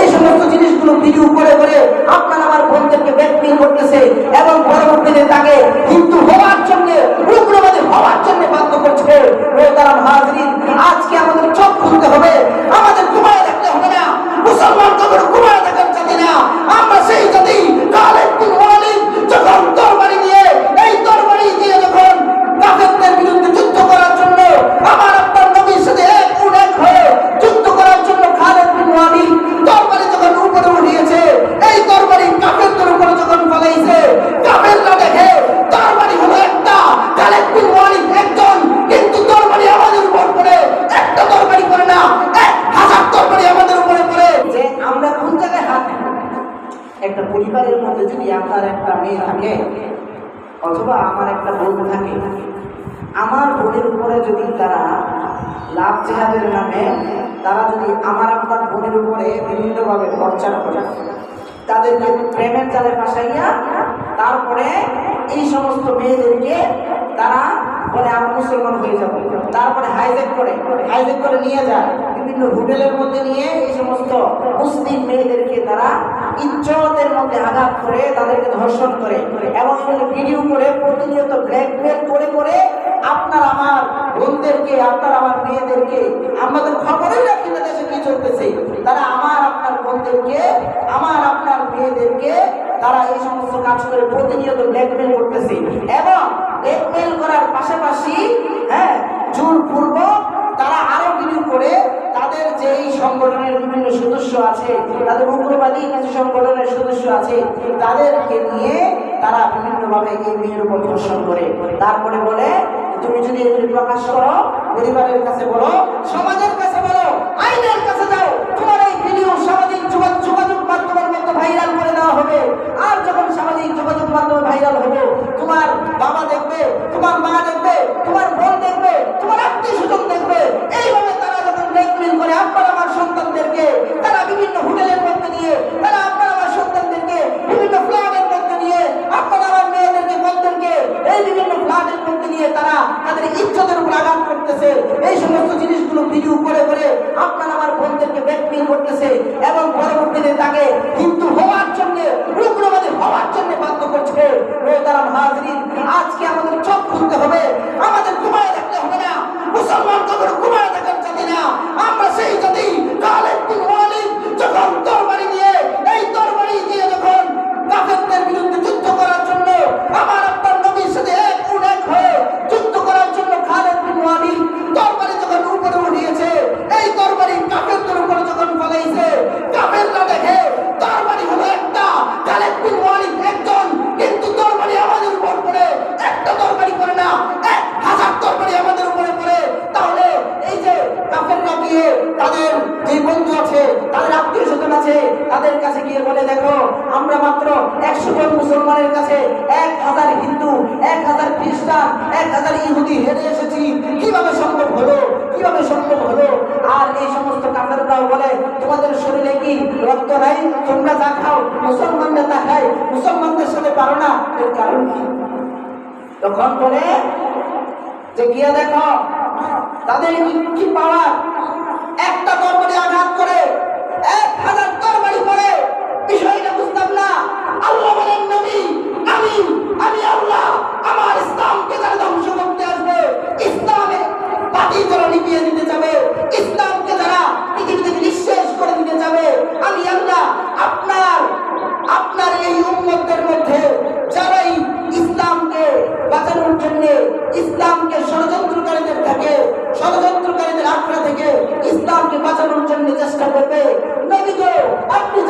এই সমস্ত জিনিসগুলো ভিডিও করে করে একটা পরিবারের মধ্যে যদি আপনার একটা মেয়ে থাকে, অথবা আমার একটা বোন থাকে, আমার বোনের উপরে যদি তারা লাভ জেহাদের নামে, তারা যদি আমার আপনার বোনের উপরে বিভিন্নভাবে খরচা করে, তাদেরকে প্রেমের জালে ফাঁসাইয়া তারপরে এই সমস্ত মেয়েদেরকে তারা বলে আমি মুসলমান হয়ে যাব তারপরে হাইজেক করে হাইজেক করে নিয়ে যায়। বিভিন্ন হোটেলের মধ্যে নিয়ে এই সমস্ত মুসলিম মেয়েদেরকে তারা ইজ্জতের মধ্যে আঘাত করে তাদেরকে ধর্ষণ করে এবং এগুলো ভিডিও করে, প্রতিনিয়ত ব্ল্যাকমেল করে করে আপনার আমার বোনদেরকে, আপনার আমার মেয়েদেরকে, আমাদের খবরই রাখি না দেশে কি চলতেছে? তারা আমার আপনার বোনদেরকে, আমার আপনার মেয়েদেরকে তারা এই সমস্ত কাজ করে প্রতিনিয়ত ব্ল্যাকমেল করতেছে। সংগঠনের বিভিন্ন সদস্য আছে, তাদের উগ্রবাদী কিছু সংগঠনের সদস্য আছে, তাদেরকে নিয়ে তারা বিভিন্নভাবে এই মেয়ের উপর ধর্ষণ করে। তারপরে বলে, তুমি যদি এগুলি প্রকাশ করো, পরিবারের কাছে বলো, সমাজের কাছে বলো, আইনের কাছে দাও তোমার এই ভিডিও সামাজিক যোগাযোগ যোগাযোগ মাধ্যমের মধ্যে ভাইরাল করে দেওয়া হবে আর যখন সামাজিক যোগাযোগ মাধ্যমে ভাইরাল হবে তোমার বাবা দেখবে তোমার মা দেখবে তোমার বোন দেখবে তোমার আত্মীয় স্বজন দেখবে এইভাবে তারা যখন ব্ল্যাকমেল করে আপনার আমার সন্তানদেরকে তারা বিভিন্ন হোটেলের মধ্যে নিয়ে তারা আপনার আমার সন্তানদেরকে বিভিন্ন ফ্ল্যাটের মধ্যে নিয়ে আপনার আমার মেয়েদেরকে বোনদেরকে এই বিভিন্ন ফ্ল্যাটের মধ্যে নিয়ে তারা তাদের ইজ্জতের উপর আঘাত করতেছে এই সমস্ত জিনিসগুলো ভিডিও করে করে আপনার আমার বোনদেরকে ব্যাকপিল করতেছে এবং পরবর্তীতে তাকে হিন্দু হওয়ার জন্য উগ্রবাদী হওয়ার জন্য বাধ্য করছে তারা হাজরিন আজকে আমাদের বলে দেখো, আমরা মাত্র একশো জন মুসলমানের কাছে এক হাজার হিন্দু, এক হাজার খ্রিস্টান, এক হাজার ইহুদি হেরে এসেছি। কীভাবে সম্ভব হলো? কীভাবে সম্ভব হলো? আর এই সমস্ত কাফেররাও বলে, তোমাদের শরীরে কি রক্ত নাই? তোমরা যা খাও মুসলমানদের তা খায়। মুসলমানদের সাথে পারো না। এর কারণ কি? তখন বলে যে, গিয়ে দেখো, তাদের কি পাওয়ার? একটা তরবারি আঘাত উম্মতদের মধ্যে যারাই ইসলামকে বাঁচানোর জন্য ইসলামকে ষড়যন্ত্রকারীদের থেকে, ষড়যন্ত্রকারীদের আখড়া থেকে ইসলামকে বাঁচানোর জন্য চেষ্টা করবে। নবী আপনি